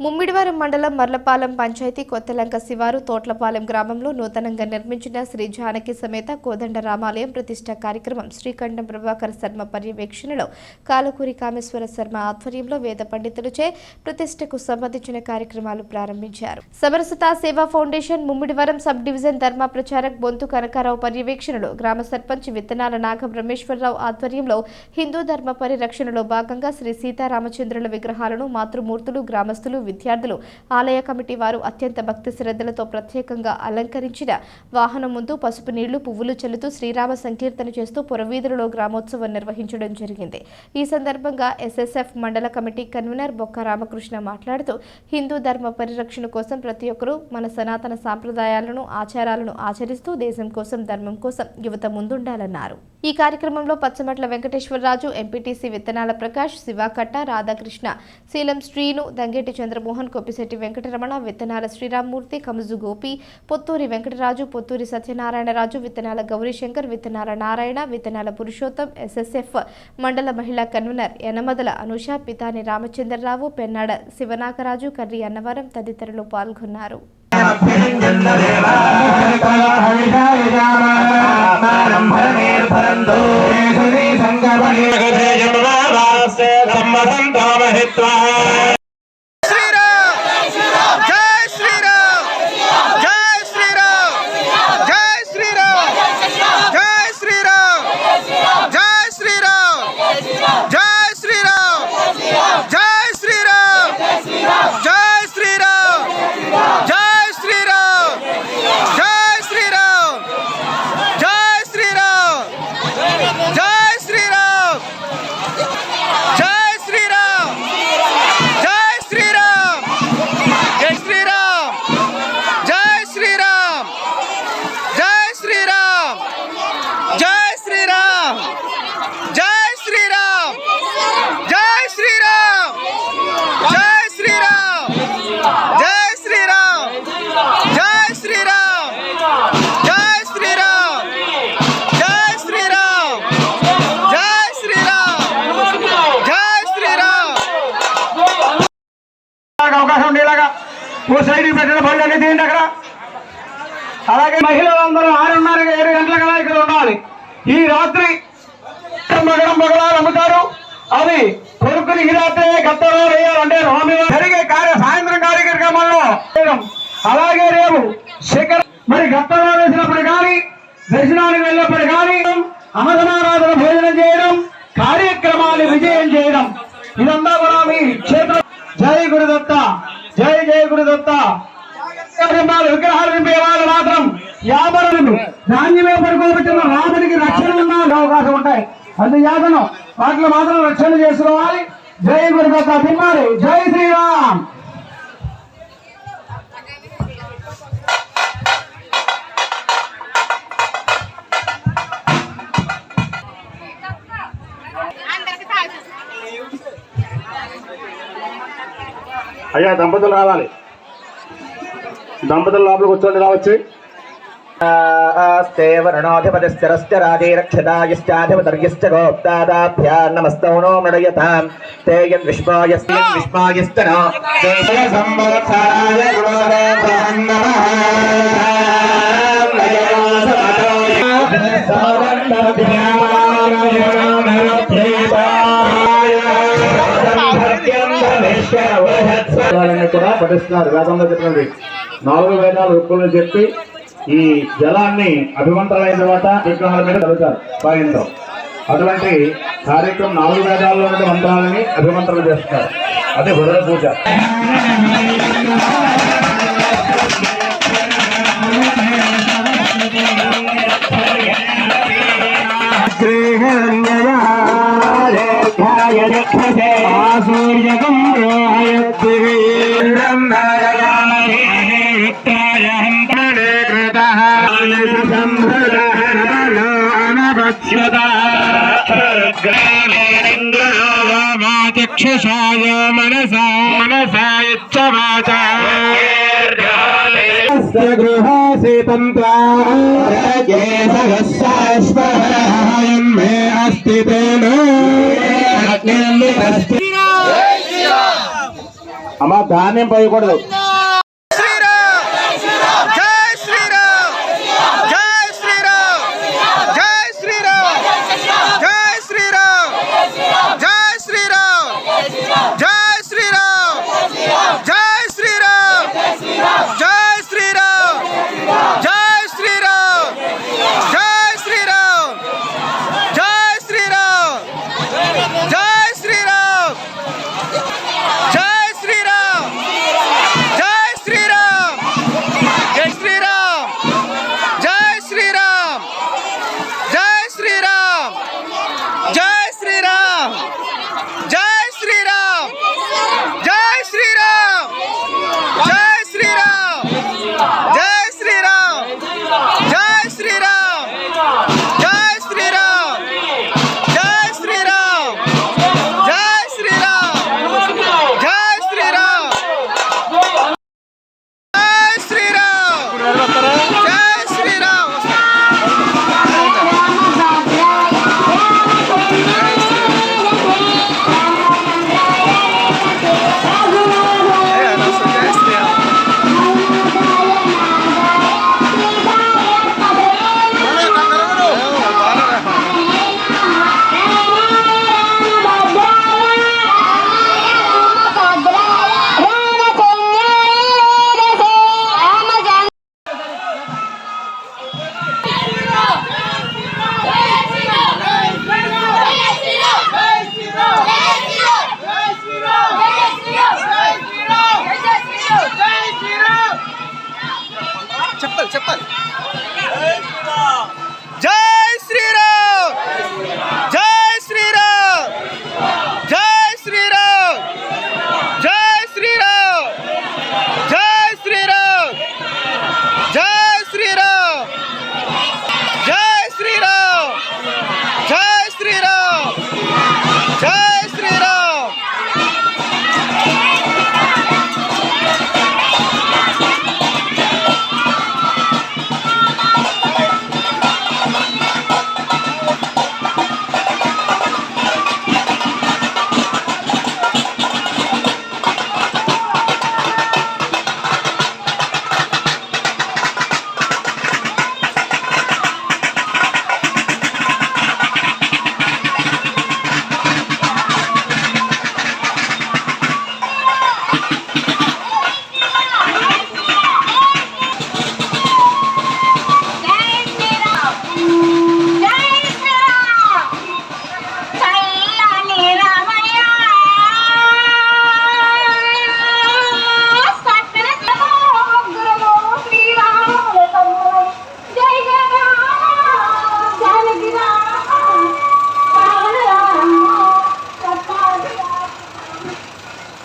ముమ్మిడివారం మండలం మర్లపాలెం పంచాయతీ కొత్తలంక శివారు తోట్లపాలెం గ్రామంలో నూతనంగా నిర్మించిన శ్రీ జానకి సమేత కోదండ రామాలయం ప్రతిష్ట కార్యక్రమం శ్రీకంఠం ప్రభాకర్ శర్మ పర్యవేక్షణలో కాలకూరి కామేశ్వర శర్మ ఆధ్వర్యంలో వేద పండితులచే ప్రతిష్టకు సంబంధించిన కార్యక్రమాలు ప్రారంభించారు. సమరసత సేవా ఫౌండేషన్ ముమ్మిడివరం సబ్ డివిజన్ ధర్మ ప్రచారక్ బొంతు కనకారావు పర్యవేక్షణలో గ్రామ సర్పంచ్ విత్తనాల నాగ రమేశ్వరరావు ఆధ్వర్యంలో హిందూ ధర్మ పరిరక్షణలో భాగంగా శ్రీ సీతారామచంద్రుల విగ్రహాలను మాతృమూర్తులు గ్రామస్తులు విద్యార్థులు. ఆలయ కమిటీ వారు అత్యంత భక్తి శ్రద్ధలతో ప్రత్యేకంగా అలంకరించిన వాహనం ముందు పసుపు నీళ్ళు పువ్వులు చల్లుతూ శ్రీరామ సంకీర్తన చేస్తూ పురవీధులలో గ్రామోత్సవం నిర్వహించడం జరిగింది. ఈ సందర్భంగా ఎస్ఎస్ఎఫ్ మండల కమిటీ కన్వీనర్ బొక్క రామకృష్ణ మాట్లాడుతూ హిందూ ధర్మ పరిరక్షణ కోసం ప్రతి ఒక్కరూ మన సనాతన సాంప్రదాయాలను ఆచారాలను ఆచరిస్తూ దేశం కోసం ధర్మం కోసం యువత ముందుండాలన్నారు. ఈ కార్యక్రమంలో పచ్చమట్ల వెంకటేశ్వరరాజు ఎంపీటీసీ విత్తనాల ప్రకాష్ శివాకట్ట రాధాకృష్ణ శీలం శ్రీను దంగేటి చంద్రమోహన్ కొప్పిశెట్టి వెంకటరమణ విత్తనాల శ్రీరామ్మూర్తి కమజు గోపి పొత్తూరి వెంకటరాజు పొత్తూరి సత్యనారాయణరాజు విత్తనాల గౌరీశంకర్ విత్తనాల నారాయణ విత్తనాల పురుషోత్తం ఎస్ఎస్ఎఫ్ మండల మహిళా కన్వీనర్ యనమదల అనుష పితాని రామచంద్రరావు పెన్నాడ శివనాగరాజు కర్రి అన్నవరం తదితరులు పాల్గొన్నారు. అలాగే మహిళలందరూ ఆరున్నర ఏడు గంటల కదా ఇక్కడ ఉండాలి. ఈ రాత్రి మగడం మగడాలు అమ్ముతారు. అది కొడుకుని ఈ రాత్రి గతంలో వేయాలంటే స్వామివారు జరిగే కార్య సాయంత్రం కార్యక్రమంలో చేయడం. అలాగే రేపు శిఖర మరి గతంలో వేసినప్పుడు కానీ దర్శనానికి వెళ్ళినప్పుడు కానీ అమదనారాధన భోజనం చేయడం కార్యక్రమాలు విజయం చేయడం. ఇదంతా కూడా మీ క్షేత్రం. జై గురుదత్త జై జై గురుదత్త. విగ్రహాలు నింపే వాళ్ళు మాత్రం యాభరులు ధాన్యమే పడుకోబెట్టిన రాముడికి రక్షణ ఉన్న అవకాశం ఉంటాయి. అందుచేతను వాటిలో మాత్రం రక్షణ చేసుకోవాలి. జై గురుదత్త తిమ్మారి జై శ్రీరామ్. అయ్యా దంపతులు రావాలి. దంపతులు లోపలికి కూర్చోండి రావచ్చు ఆస్తే వరుణోధిపతిశ్చరశ్చ రాజైరక్షదాయశ్చాధిపతర్యశ్చ గోప్తాదాభ్యా నమస్తౌ నో మృడయతాం తే యద్విష్మాయస్మిన్ విష్మాయస్తనో సంవత్సరాయ వేదాలన్నీ కూడా పఠిస్తున్నారు వేదంలో చెప్పినది నాలుగు వేదాలు ఒప్పులు చెప్పి ఈ జలాన్ని అభిమంత్రాలైన తర్వాత విగ్రహాల మీద చదువుతారు పాయంతో అటువంటి కార్యక్రమం నాలుగు వేదాల్లో ఉన్న మంత్రాలని అభిమంత్రాలు చేస్తారు. అదే హృదయ పూజ. సూర్యకం ചക്ഷുഷായ മനസാ മനസായച്ച വാച ഗൃഹാസി തന്ത്രേ സഹസ്രാശ്വരം മേ അസ്തി തേന అమ్మ ధాన్యం పోయకూడదు জয়